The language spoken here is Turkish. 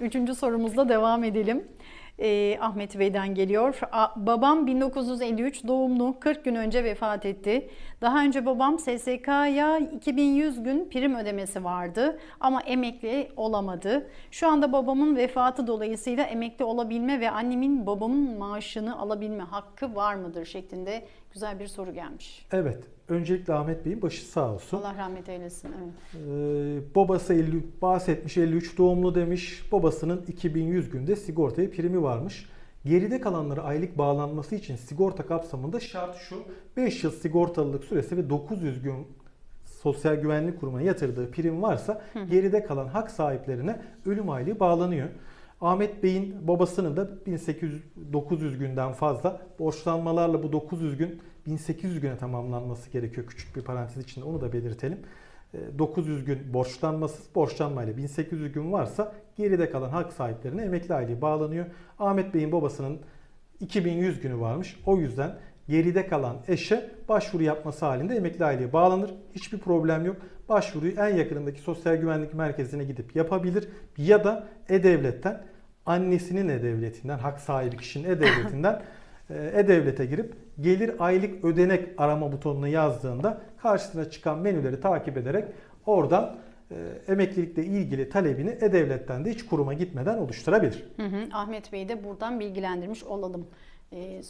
Üçüncü sorumuzla devam edelim. Ee, Ahmet Bey'den geliyor. A- babam 1953 doğumlu 40 gün önce vefat etti. Daha önce babam SSK'ya 2100 gün prim ödemesi vardı ama emekli olamadı. Şu anda babamın vefatı dolayısıyla emekli olabilme ve annemin babamın maaşını alabilme hakkı var mıdır şeklinde güzel bir soru gelmiş. Evet. Öncelikle Ahmet Bey'in başı sağ olsun. Allah rahmet eylesin. Evet. Ee, babası 50, bahsetmiş 53 doğumlu demiş. Babasının 2100 günde sigortaya primi varmış. Geride kalanları aylık bağlanması için sigorta kapsamında şart şu. 5 yıl sigortalılık süresi ve 900 gün Sosyal Güvenlik Kurumu'na yatırdığı prim varsa geride kalan hak sahiplerine ölüm aylığı bağlanıyor. Ahmet Bey'in babasının da 1800 900 günden fazla borçlanmalarla bu 900 gün 1800 güne tamamlanması gerekiyor. Küçük bir parantez içinde onu da belirtelim. Ee, 900 gün borçlanmasız borçlanmayla 1800 gün varsa geride kalan hak sahiplerine emekli aylığı bağlanıyor. Ahmet Bey'in babasının 2100 günü varmış. O yüzden geride kalan eşe başvuru yapması halinde emekli aylığı bağlanır. Hiçbir problem yok. Başvuruyu en yakınındaki sosyal güvenlik merkezine gidip yapabilir. Ya da E-Devlet'ten annesinin E-Devleti'nden, hak sahibi kişinin E-Devleti'nden e, E-Devlet'e girip gelir aylık ödenek arama butonuna yazdığında karşısına çıkan menüleri takip ederek oradan e, emeklilikle ilgili talebini E-Devlet'ten de hiç kuruma gitmeden oluşturabilir. Hı hı. Ahmet Bey'i de buradan bilgilendirmiş olalım. Ee,